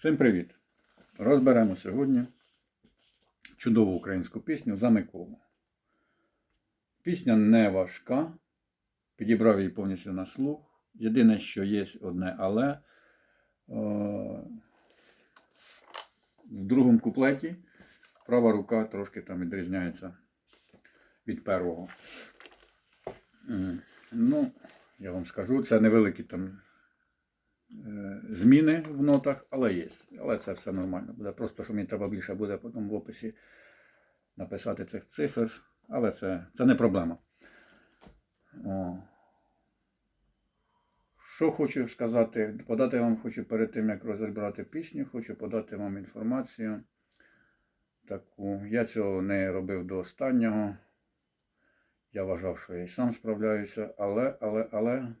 Всім привіт! Розберемо сьогодні чудову українську пісню за Миколу. Пісня не важка. Підібрав її повністю на слух. Єдине, що є одне але. Е, В другому куплеті права рука трошки там відрізняється від первого. Ну, я вам скажу, це невеликі там зміни в нотах, але є. Але це все нормально буде. Просто що мені треба більше буде потім в описі написати цих цифр, але це, це не проблема. О. Що хочу сказати, подати вам хочу перед тим, як розібрати пісню, хочу подати вам інформацію. Таку. Я цього не робив до останнього. Я вважав, що я і сам справляюся, але, але, але,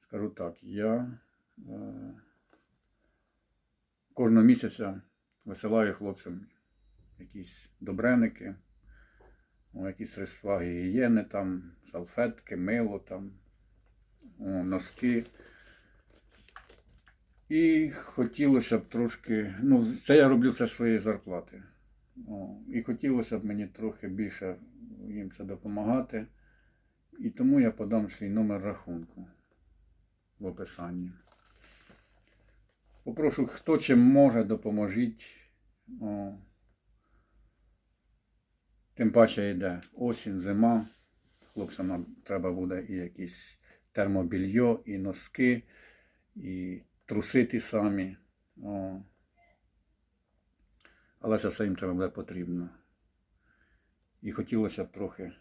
скажу так, я е, кожного місяця висилаю хлопцям якісь добреники, якісь средства гігієни, там, салфетки, мило, там, носки. І хотілося б трошки, ну, це я роблю все своєї зарплати. І хотілося б мені трохи більше їм це допомагати. І тому я подам свій номер рахунку в описанні. Попрошу, хто чим може, допоможіть. Тим паче йде осінь, зима. Хлопцям нам треба буде і якісь термобільйо, і носки, і труси ті самі. О. Але це все їм треба буде потрібно. І хотілося б трохи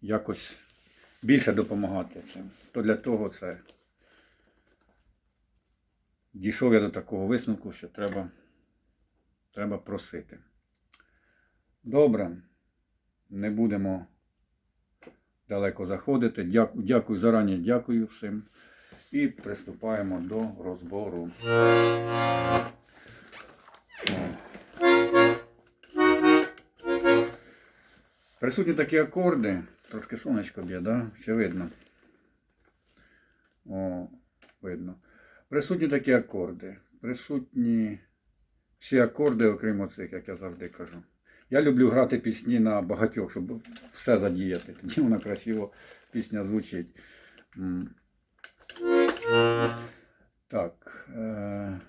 якось більше допомагати цим. То для того це дійшов я до такого висновку, що треба, треба просити. Добре, не будемо далеко заходити. Дякую, дякую зарані, дякую всім. І приступаємо до розбору. Присутні такі акорди. Трошки сонечко б'є, да? Ще видно. О, видно. Присутні такі акорди. Присутні всі акорди, окрім оцих, як я завжди кажу. Я люблю грати пісні на багатьох, щоб все задіяти. Тоді вона красиво пісня звучить. Так. Е-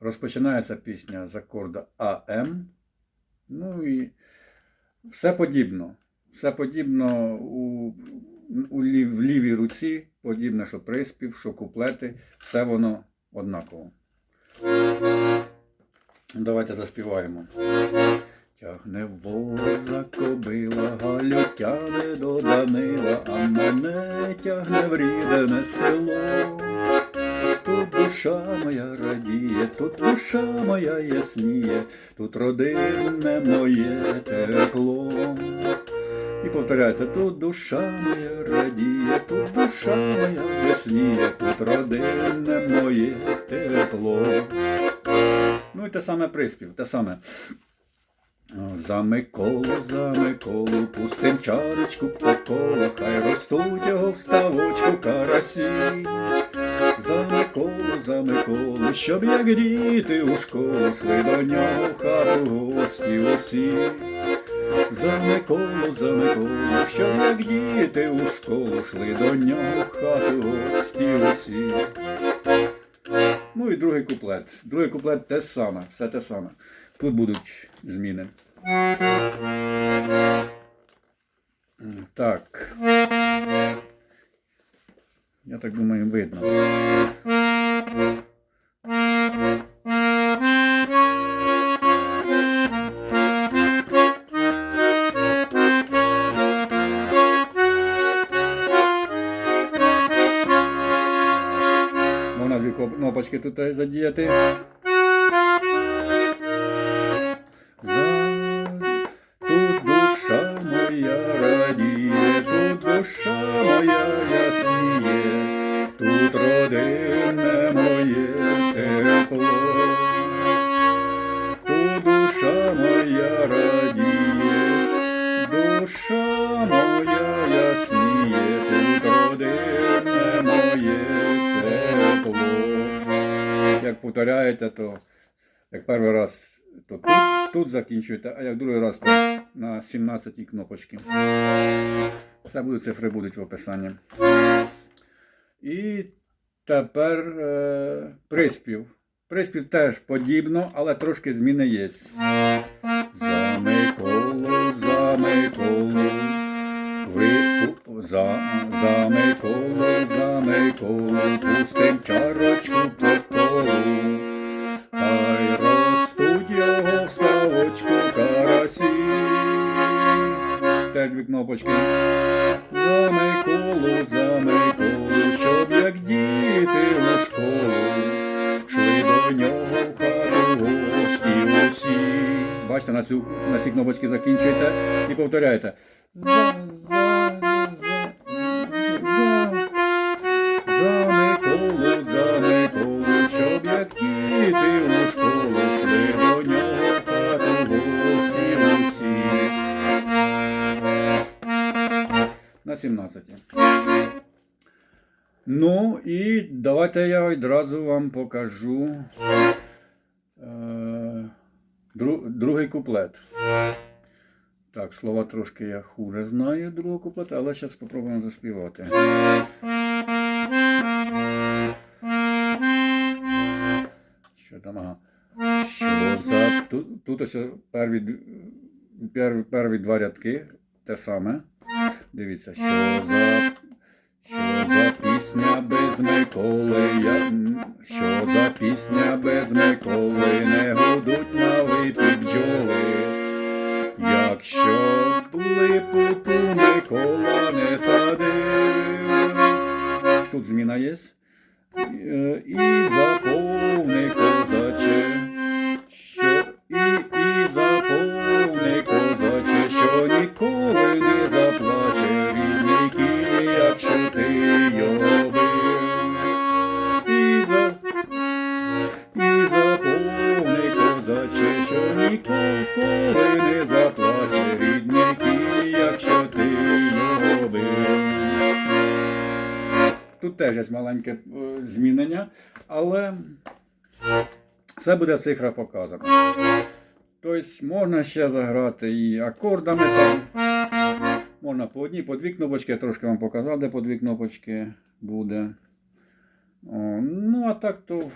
розпочинається пісня з акорда АМ. Ну і все подібно. Все подібно у, у лів, в лівій руці, подібно, що приспів, що куплети, все воно однаково. Давайте заспіваємо. Тягне воза кобила, Галю тягне до Данила, а мене тягне в рідне село. Тут душа моя радіє, тут душа моя ясніє, тут родинне моє тепло. І повторяється, тут душа моя радіє, тут душа моя ясніє, тут родинне моє тепло. Ну і те саме приспів, те саме. За Миколу, за Миколу, пустим чарочку по колу, хай ростуть його в ставочку карасі. За Миколу, за Миколу, щоб як діти у школу йшли до нього хату гості усі. За Миколу, за Миколу, щоб як діти у школу йшли до нього в хату гості усі. Ну і другий куплет. Другий куплет те саме, все те саме. Тут будуть зміни. Так. Я так думаю, видно. Задіяти. Повторяєте, то як перший раз, то тут, тут закінчуєте, а як другий раз, то на 17 кнопочки. Все будуть цифри будуть в описанні. І тепер е, приспів. Приспів теж подібно, але трошки зміни є. За Миколу, за Миколу, ви за, за Миколу, за Миколу, пустим чарочку На, цю, на ці кнопочки закінчуєте і повторяєте. За, за, за, за, Миколу. На 17. Ну і давайте я одразу вам покажу е, дру, другий куплет. Так, слова трошки я хуже знаю другого куплета, але зараз спробуємо заспівати. Що там, ага. Що за тут, тут ось перві, перві, перві два рядки, те саме. Дивіться, що за що за пісня без Миколи, я, що за пісня без Миколи, не гудуть на липі бджоли. Якщо б липу ту Микола не садив. Тут зміна є. Е, І заповни теж є маленьке е, змінення, але все буде в цифрах показано. Тобто можна ще заграти і акордами там. Можна по одній, по дві кнопочки, я трошки вам показав, де по дві кнопочки буде. О, ну, а так то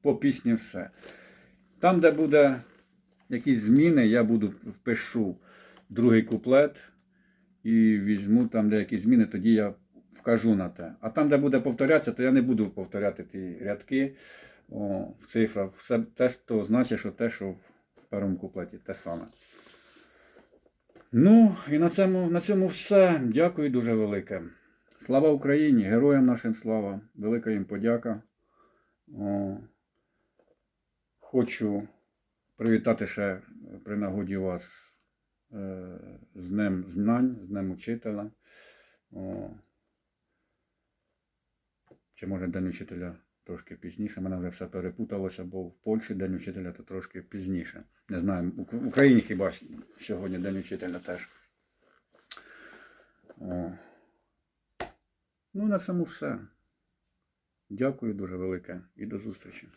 по пісні все. Там, де буде якісь зміни, я буду впишу другий куплет і візьму там, де якісь зміни, тоді я вкажу на те. А там, де буде повторятися, то я не буду повторяти ті рядки о, в цифрах. Все те, що значить, що те, що в першому куплеті, те саме. Ну, і на цьому, на цьому все. Дякую дуже велике. Слава Україні! Героям нашим слава! Велика їм подяка. О, хочу привітати ще при нагоді вас е, з Днем Знань, з Днем Учителя. Чи може День учителя трошки пізніше. Мене вже все перепуталося, бо в Польщі День учителя то трошки пізніше. Не знаю, в Україні хіба сьогодні День учителя теж. О. Ну, на цьому все. Дякую дуже велике і до зустрічі.